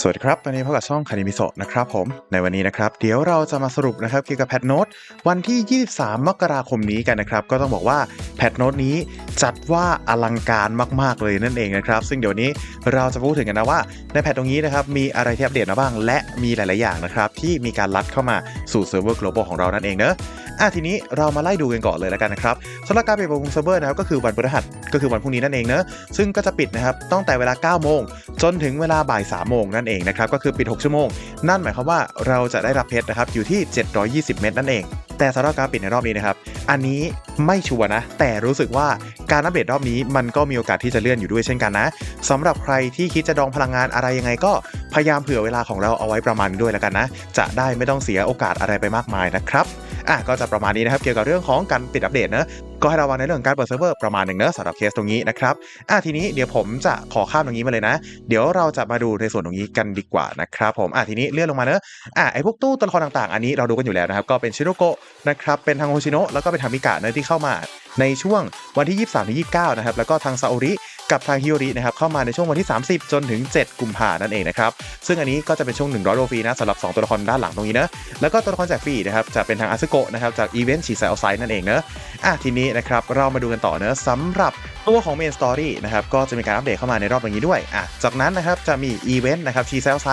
สวัสดีครับ วันนี้พบกับช่องคานิมิโซะนะครับผม ในวันนี้นะครับ เดี๋ยวเราจะมาสรุปนะครับเกี่ยวกับแพทโนตวันที่ 23 มกราคมนี้กันนะครับ ก็ต้องบอกว่าแพทโนตนี้จัดว่าอลังการมาก ๆ เลยนั่นเองนะครับ ซึ่งเดี๋ยวนี้เราจะพูดถึงกันนะว่า ในแพทตรงนี้นะครับ มีอะไรที่อัปเดตมาบ้าง และมีหลาย ๆ อย่างนะครับ ที่มีการลัดเข้ามาสู่เซิร์ฟเวอร์ global ของเรานั่นเองเนอะ อะทีนี้เรามาไล่ดูกันก่อนเลยแล้วกันนะครับสำหรับการปิดปรับปรุงเซิร์ฟเวอร์นะครับก็คือวันพฤหัสก็คือวันพรุ่งนี้นั่นเองเนอะซึ่งก็จะปิดนะครับตั้งแต่เวลา 9 โมง จนถึงเวลาบ่าย 3 โมงนั่นเองนะครับก็คือปิด 6 ชั่วโมง นั่นหมายความว่าเราจะได้รับเพชรนะครับอยู่ที่ 720 เม็ดนั่นเอง แต่สำหรับการปิดในรอบนี้นะครับอันนี้ไม่ชัวร์นะ แต่รู้สึกว่าการอัปเดตรอบนี้มันก็มีโอกาสที่จะเลื่อนอยู่ด้วยเช่นกันนะสำหรับใครที่คิดจะดองพลังงานอะไรยังไงก็พยายามเผื่อเวลาของเราเอาไว้ประมาณด้วยแล้วกันนะ จะได้ไม่ต้องเสียโอกาสอะไรไปมากมายนะครับ อะก็จะประมาณนี้นะครับเกี่ยวกับเรื่องของการปิดอัปเดตนะก็ให้ระวังในเรื่องการเปิดเซิร์ฟเวอร์ประมาณหนึ่งเนอะสำหรับเคสตรงนี้นะครับอะทีนี้เดี๋ยวผมจะขอข้ามตรงนี้มาเลยนะ เดี๋ยวเราจะมาดูในส่วนตรงนี้กันดีกว่านะครับผมอะทีนี้เลื่อนลงมาเนอะอะไอพวกตู้ตัวละครต่างๆ อันนี้เราดูกันอยู่แล้วนะครับก็เป็นชิโรโกะนะครับเป็นทางโฮชิโนะแล้วก็เป็นทางมิกะเนอะที่เข้ามาในช่วงวันที่ 23ถึง29 นะครับ แล้วก็ทางซาโอริ กับทางฮิโอรินะครับเข้ามาในช่วงวันที่ 30 จนถึง 7 กุมภานั่นเองนะครับซึ่งอันนี้ก็จะเป็นช่วง 100โรฟรีนะสำหรับ 2 ตัวละครด้านหลังตรงนี้นะแล้วก็ตัวละครแจกฟรีนะครับจะเป็นทางอาซึโกะนะครับจากอีเวนต์ฉีไซเอาไซนั่นเองเนอะอะทีนี้นะครับเรามาดูกันต่อเนอะสำหรับตัวของเมนสตอรี่นะครับก็จะมีการอัปเดตเข้ามาในรอบอย่างนี้ด้วยอะจากนั้นนะครับจะมีอีเวนต์นะครับชีไซเอาไซ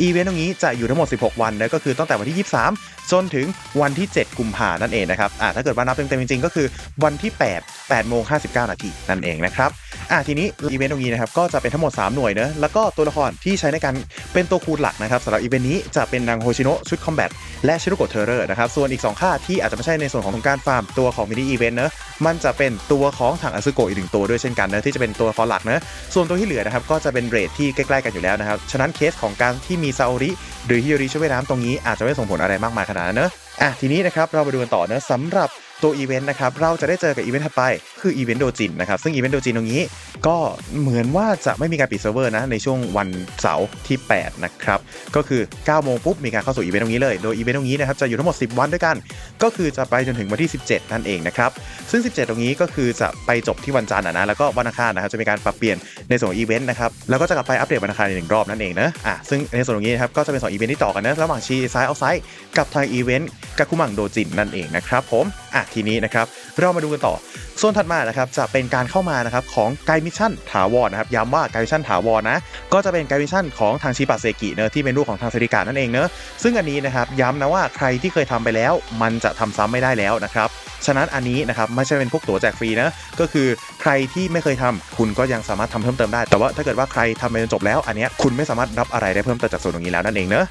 อีเวนต์ตรงนี้จะอยู่ทั้งหมด 16 วันนะก็คือตั้งแต่วันที่ 23 จนถึงวันที่ 7 กุมภานั่นเองนะครับอะถ้าเกิดว่านับเต็มๆจริงๆ ก็คือวันที่ 8 8โมง59 นาทีนั่นเองนะครับอะทีนี้อีเวนต์ตรงนี้นะครับก็จะเป็นทั้งหมด 3 หน่วยเนอะแล้วก็ตัวละครที่ใช้ในการเป็นตัวคูณหลักนะครับสำหรับอีเวนต์นี้จะเป็นนางโฮชิโนะชุดคอมแบทและชิโรโกะเทอร์เรอร์นะครับส่วนอีก 2 ค่าที่อาจจะไม่ใช่ในส่วนของการฟาร์มตัวของมินิอีเวนต์เนอะมันจะเป็นตัวของทางอาซึโกะอีกหนึ่งตัวด้วยเช่นกันเนอะที่จะเป็นตัวละครหลักเนอะส่วนตัวที่เหลือนะครับก็จะเป็นเรทที่ใกล้ๆกันอยู่แล้วนะครับฉะนั้นเคสของการที่มีซาโอริหรือฮิโอริช่วยว่ายน้ำตรงนี้อาจจะไม่ส่งผลอะไรมากมายขนาดนั้นเนอะ อะทีนี้นะครับเรามาดูกันต่อเนอะสำหรับตัวอีเวนต์นะครับเราจะได้เจอกับอีเวนต์ถัดไปคืออีเวนต์โดจินนะครับซึ่งอีเวนต์โดจินตรงนี้ก็เหมือนว่าจะไม่มีการปิดเซิร์ฟเวอร์นะในช่วงวันเสาร์ที่ 8 นะครับ ก็คือ 9 โมงปุ๊บมีการเข้าสู่อีเวนต์ตรงนี้เลยโดยอีเวนต์ตรงนี้นะครับจะอยู่ทั้งหมด 10 วันด้วยกัน ก็คือจะไปจนถึงวันที่ 17 นั่นเองนะครับ ซึ่ง 17 ตรงนี้ก็คือจะไปจบที่วันจันทร์นะแล้วก็วันอังคารนะครับจะมีการปรับเปลี่ยนในส่วนอีเวนต์นะครับแล้วก็จะกลับไปอัปเดตวันอังคารอีกหนึ่งรอบนั่นเองนะอะซึ่งในส่วนตรงนี้นะครับก็จะเป็นสองอีเวนต์ที่ต่อกันนะระหว่างชีซ้ายเอาไซด์กับทางอีเวนต์กาคุมังโดจินนั่นเองนะครับผมอะทีนี้นะครับเรามาดูกันต่อส่วนถัดมานะครับจะเป็นการเข้ามานะครับของไกมิชชั่นถาวรนะครับย้ำว่าไกมิชชั่นถาวรนะก็จะเป็นไกมิชชั่นของทางชิปาเซกิเนอะที่เป็นรูปของทางเซริกานั่นเองเนอะซึ่งอันนี้นะครับย้ำนะว่าใครที่เคยทำไปแล้ว มันจะทำซ้ำไม่ได้แล้วนะครับฉะนั้นอันนี้นะครับไม่ใช่เป็นพวกตั๋วแจกฟรีนะก็คือใครที่ไม่เคยทำคุณก็ยังสามารถทำเพิ่มเติมได้ แต่ว่าถ้าเกิดว่าใครทำไปจนจบแล้วอันเนี้ยคุณไม่สามารถรับอะไรได้เพิ่มเติมจากส่วนตรงนี้แล้วนั่นเองเนอะ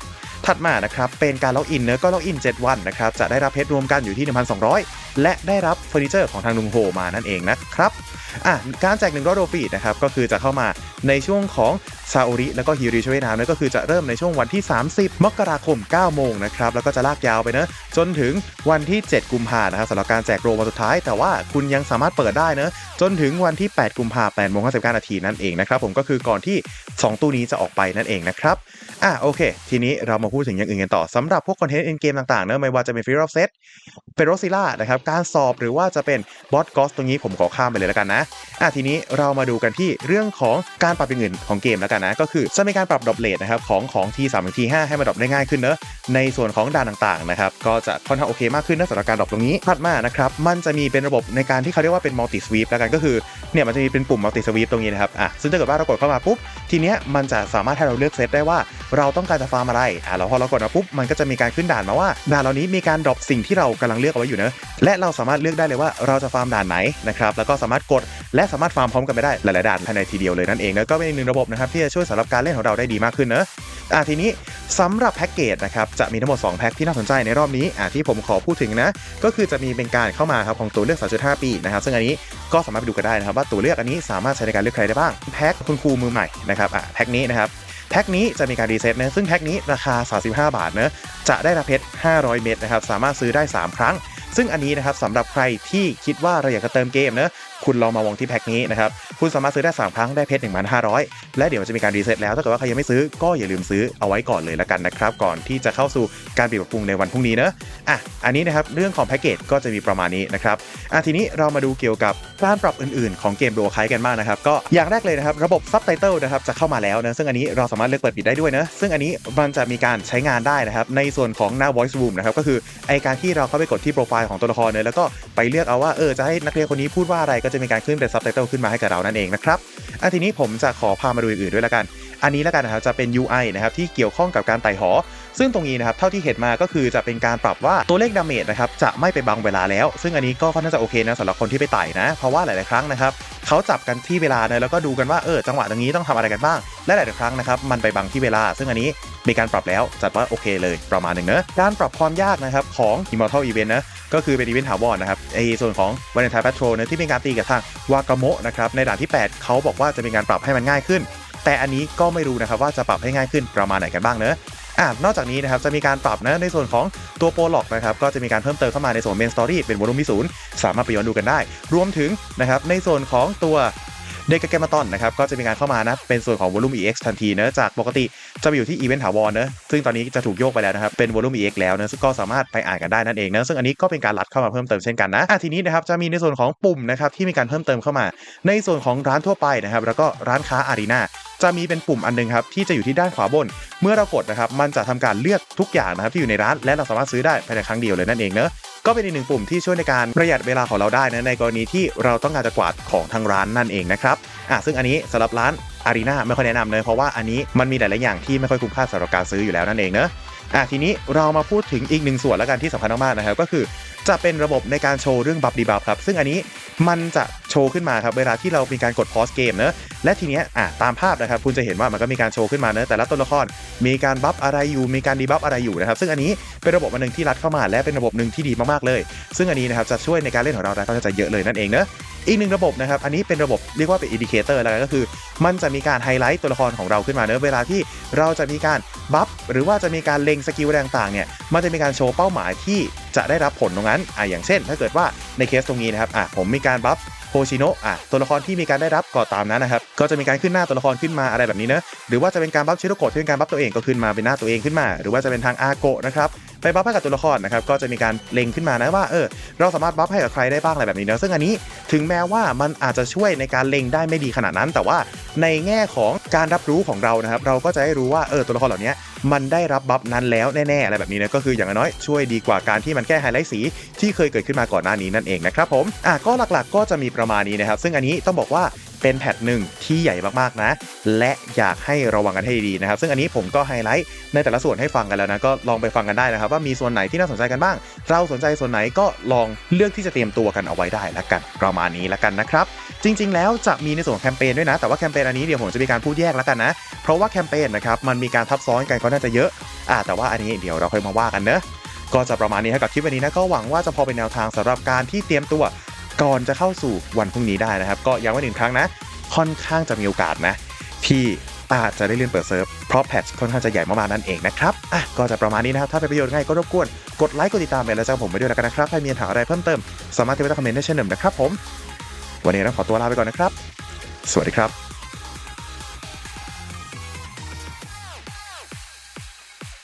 ถัดมานะครับเป็นการล็อกอินเนอะก็ล็อกอิน 7 วันนะครับจะได้รับเพชรรวมกันอยู่ที่ 1,200 และได้รับเฟอร์นิเจอร์ของทางลุงโฮมานั่นเองนะครับ อะการแจก100โรฟีนะครับก็คือจะเข้ามาในช่วงของซาโอริแล้วก็ฮิริช่วยน้ำนั่นก็คือจะเริ่มในช่วงวันที่ 30 มกราคม 9 โมงนะครับแล้วก็จะลากยาวไปเนอะจนถึงวันที่ 7 กุมภานะครับสำหรับการแจกโรวันสุดท้าย แต่ว่าคุณยังสามารถเปิดได้เนอะจนถึงวันที่ 8 กุมภาพันธ์8โมง59นาทีนั่นเองนะครับผมก็คือก่อนที่ 2 ตู้นี้จะออกไปนั่นเองนะครับอะโอเค ทีนี้เรามาพูดถึงอย่างอื่นกันต่อสำหรับพวกคอนเทนต์เอ็นเกมต่างๆเนอะไม่ว่าจะเป็นฟิลล์เซตเฟโรซิล่านะครับการสอบหรือว่าจะเป็นบอสกอสตรงนี้ผมขอข้ามไปเลยแล้วกันนะอะทีนี้เรามาดูกันที่เรื่องของการปรับอย่างอื่นของเกมแล้วกันนะ ก็คือจะมีการปรับดรอปเลทนะครับของของทีสามถึงทีห้าให้มันดรอปได้ง่ายขึ้นเนอะในส่วนของด่านต่างๆนะครับก็จะค่อนข้างโอเคมากขึ้นนะสำหรับการดรอปตรงนี้ถัดมานะครับมันจะมีเป็นระบบในการที่เขาเรียกว่าเป็นมัลติสวีปแล้วกันก็คือเนี่ยมันจะมีเป็นปุ่มมัลติสวีปตรงนี้นะครับอะซึ่งถ้าเกิดว่าเรากดเข้ามาปุ๊บทีเนี้ยมันจะสามารถให้เราเลือกเซตได้ว่า เราต้องการจะฟาร์มอะไรอะแล้วพอเรากดมาปุ๊บมันก็จะมีการขึ้นด่านมาว่าด่านเหล่านี้มีการดรอปสิ่งที่เรากำลังเลือกเอาไว้อยู่เนอะและเราสามารถเลือกได้เลยว่าเราจะฟาร์มด่านไหนนะครับแล้วก็สามารถกดและสามารถฟาร์มพร้อมกันไปได้หลายๆด่านภายในทีเดียวเลยนั่นเองนะก็เป็นอีกหนึ่งระบบนะครับที่จะช่วยสำหรับการเล่นของเราได้ดีมากขึ้นเนอะอะทีนี้สำหรับแพ็กเกจนะครับจะมีทั้งหมด 2 แพ็กที่น่าสนใจในรอบนี้อะที่ผมขอพูดถึงนะก็คือจะมีเป็นการเข้ามาครับของตัวเลือก 3.5 ปีนะครับซึ่งอันนี้ก็สามารถไปดูกันได้นะครับว่าตัวเลือกอันนี้สามารถใช้ในการเลือกใครได้บ้างแพ็กคุณครูมือใหม่นะครับอะแพ็กนี้นะครับ แพ็กนี้จะมีการรีเซ็ตนะซึ่งแพ็กนี้ราคา 35 บาทเนะจะได้รับเพชร 500 เม็ดนะครับสามารถซื้อได้ 3 ครั้ง ซึ่งอันนี้นะครับสำหรับใครที่คิดว่าเราอยากจะเติมเกมเนะคุณลองมาวงที่แพ็คนี้นะครับคุณสามารถซื้อได้ 3 ครั้งได้เพชร1,500 และเดี๋ยวจะมีการรีเซ็ตแล้วถ้าเกิดว่าใครยังไม่ซื้อก็อย่าลืมซื้อเอาไว้ก่อนเลยละกันนะครับก่อนที่จะเข้าสู่การปิดปรับปรุงในวันพรุ่งนี้เนอะอะอันนี้นะครับเรื่องของแพ็กเกจก็จะมีประมาณนี้นะครับอะทีนี้เรามาดูเกี่ยวกับการปรับอื่นๆ ของเกมโรคายกันบ้างนะครับก็อย่างแรกเลยนะครับระบบซับไตเติลนะครับจะเข้ามาแล้วนะซึ่งอันนี้เราสามารถเลือกเปิดปิดได้ด้วยนะซึ่งอันนี้มันจะมีการใช้งานได้นะครับในส่วนของหน้า voice room นะครับก็คือไอการที่เราเข้าไปกดที่โปรไฟลของตัวละครเนี่ยแล้วก็ไปเลือกเอาว่าเออจะให้นักเรียนคนนี้พูดว่าอะไรก็จะมีการขึ้นเป็นซับไตเติลขึ้นมาให้กับเรานั่นเองนะครับอะทีนี้ผมจะขอพามาดูอื่นด้วยละกัน อันนี้แล้วกันนะครับจะเป็น UI นะครับที่เกี่ยวข้องกับการไต่หอ ซึ่งตรงนี้นะครับเท่าที่เห็นมาก็คือจะเป็นการปรับว่าตัวเลขดาเมจนะครับจะไม่ไปบังเวลาแล้ว ซึ่งอันนี้ก็ค่อนข้างจะโอเคนะสำหรับคนที่ไปไต่นะ เพราะว่าหลาย ๆ ครั้งนะครับเขาจับกันที่เวลาเนยแล้วก็ดูกันว่าเออจังหวะตรงนี้ต้องทำอะไรกันบ้างและหลาย ๆ ครั้งนะครับมันไปบังที่เวลา ซึ่งอันนี้ มีการปรับแล้วจัดว่าโอเคเลยประมาณหนึ่งเนอะการปรับความยากนะครับของ Immortal Event นะก็คือเป็นอีเวนต์ถาวรนะครับไอส่วนของ Valentine Patrol นะที่เป็นการตีกับทางวากาโมะนะครับในด่านที่ 8 เขาบอกว่าจะมีการปรับให้มันง่ายขึ้น แต่อันนี้ก็ไม่รู้นะครับว่าจะปรับให้ง่ายขึ้นประมาณไหนกันบ้างเนอะอ่านอกจากนี้นะครับจะมีการปรับนะในส่วนของตัวโปรล็อกนะครับก็จะมีการเพิ่มเติมเข้ามาในส่วนเมนสตอรี่เป็นวอลุ่มที่ศูนย์สามารถไปย้อนดูกันได้ รวมถึงนะครับในส่วนของตัว เดกแกมาตอนนะครับก็จะมีการเข้ามานะเป็นส่วนของวอลุ่ม EX ทันทีเนะจากปกติจะไปอยู่ที่อีเวนต์ถาวรเนะซึ่งตอนนี้จะถูกโยกไปแล้วนะครับเป็นวอลุ่ม EX แล้วนะซึ่งก็สามารถไปอ่านกันได้นั่นเองนะซึ่งอันนี้ก็เป็นการรัดเข้ามาเพิ่มเติมเช่นกันนะอะทีนี้นะครับจะมีในส่วนของปุ่มนะครับที่มีการเพิ่มเติมเข้ามา ในส่วนของร้านทั่วไปนะครับแล้วก็ร้านค้าอารีนา จะมีเป็นปุ่มอันหนึงครับที่จะอยู่ที่ด้านขวาบน เมื่อเรากดนะครับมันจะทำการเลือกทุกอย่างนะครับที่อยู่ในร้านและเราสามารถซื้อได้ภายในครั้งเดียวเลยนั่นเองเนอะก็เป็นอีกหนึ่งปุ่มที่ช่วยในการประหยัดเวลาของเราได้นะในกรณีที่เราต้องการจะกวาดของทางร้านนั่นเองนะครับอะซึ่งอันนี้สำหรับร้านอารีนาไม่ค่อยแนะนำเลยเพราะว่าอันนี้มันมีหลายๆอย่างที่ไม่ค่อยคุ้มค่าสำหรับการซื้ออยู่แล้วนั่นเองเนอะอะทีนี้เรามาพูดถึงอีกหนึ่งส่วนแล้วกันที่สำคัญมากๆนะครับก็คือ จะเป็นระบบในการโชว์เรื่องบัฟดีบัฟครับ ซึ่งอันนี้มันจะโชว์ขึ้นมาครับ เวลาที่เรามีการกดพอสเกมเนอะและทีเนี้ยอะตามภาพนะครับ คุณจะเห็นว่ามันก็มีการโชว์ขึ้นมาเนอะแต่ละตัวละครมีการบัฟอะไรอยู่มีการดีบัฟอะไรอยู่นะครับ ซึ่งอันนี้เป็นระบบอันหนึ่งที่รัดเข้ามาและเป็นระบบหนึ่งที่ดีมากๆเลย ซึ่งอันนี้นะครับจะช่วยในการเล่นของเราได้ก็จะเยอะเลยนั่นเองเนอะ อีกหนึ่งระบบนะครับ อันนี้เป็นระบบเรียกว่าเป็นอินดิเคเตอร์แล้วก็คือ มันจะมีการไฮไลท์ตัวละครของเราขึ้นมาเนอะเวลาที่เราจะมีการบัฟหรือว่าจะมีการเล็งสกิลต่างๆเนี่ยมันจะมีการโชว์เป้าหมายที่จะได้รับผลตรงนั้นอะอย่างเช่น ถ้าเกิดว่าในเคสตรงนี้นะครับอะผมมีการบัฟโฮชิโนะอะตัวละครที่มีการได้รับก็ตามนั้นนะครับ ก็จะมีการขึ้นหน้าตัวละครขึ้นมาอะไรแบบนี้เนะหรือว่าจะเป็นการบัฟชิโรโกะที่เป็นการบัฟตัวเองก็ขึ้นมาเป็นหน้าตัวเองขึ้นมา หรือว่าจะเป็นทางอาโกะนะครับ ไปบัฟให้กับตัวละครนะครับก็จะมีการเล็งขึ้นมานะว่าเออเราสามารถบัฟให้กับใครได้บ้างอะไรแบบนี้เนะซึ่งอันนี้ถึงแม้ว่ามันอาจจะช่วยในการเล็งได้ไม่ดีขนาดนั้น แต่ว่าในแง่ของการรับรู้ของเรานะครับเราก็จะได้รู้ว่าเออตัวละครเหล่านี้มันได้รับบัฟนั้นแล้วแน่ๆอะไรแบบนี้นะก็คืออย่างน้อยช่วยดีกว่าการที่มันแก้ไฮไลท์สีที่เคยเกิดขึ้นมาก่อนหน้านี้นั่นเองนะครับผมอะก็หลักๆก็จะมีประมาณนี้นะครับซึ่งอันนี้ต้องบอกว่า เป็นแพทหนึ่งที่ใหญ่มากๆนะ และอยากให้ระวังกันให้ดีนะครับ ซึ่งอันนี้ผมก็ไฮไลท์ในแต่ละส่วนให้ฟังกันแล้วนะ ก็ลองไปฟังกันได้นะครับ ว่ามีส่วนไหนที่น่าสนใจกันบ้าง เราสนใจส่วนไหนก็ลองเลือกที่จะเตรียมตัวกันเอาไว้ได้ละกันประมาณนี้ละกันนะครับจริง ๆ แล้วจะมีในส่วนแคมเปญด้วยนะ แต่ว่าแคมเปญอันนี้เดี๋ยวผมจะมีการพูดแยกแล้วกันนะ เพราะว่าแคมเปญนะครับมันมีการทับซ้อนกันก็น่าจะเยอะอ่าแต่ว่าอันนี้เดี๋ยวเราค่อยมาว่ากันเนอะก็จะประมาณนี้ให้กับคลิปวันนี้นะก็หวังว่าจะพอเป็นแนวทางสำหรับการที่เตรียมตัว ก่อนจะเข้าสู่วันพรุ่งนี้ได้นะครับ ก็ย้ำไว้หนึ่งครั้งนะ ค่อนข้างจะมีโอกาสนะ ที่อาจจะได้เลื่อนเปิดเซิร์ฟเพราะแพทช์ค่อนข้างจะใหญ่มากๆนั่นเองนะครับอะก็จะประมาณนี้นะครับ ถ้าเป็นประโยชน์ง่ายก็รบกวน กดไลค์กดติดตามไปแล้วจ้าผมไปด้วยแล้วกันนะครับถ้ามีคำถามอะไรเพิ่มเติมสามารถที่จะคอมเมนต์ได้เช่นเดิมนะครับผมวันนี้ต้องขอตัวลาไปก่อนนะครับ สวัสดีครับ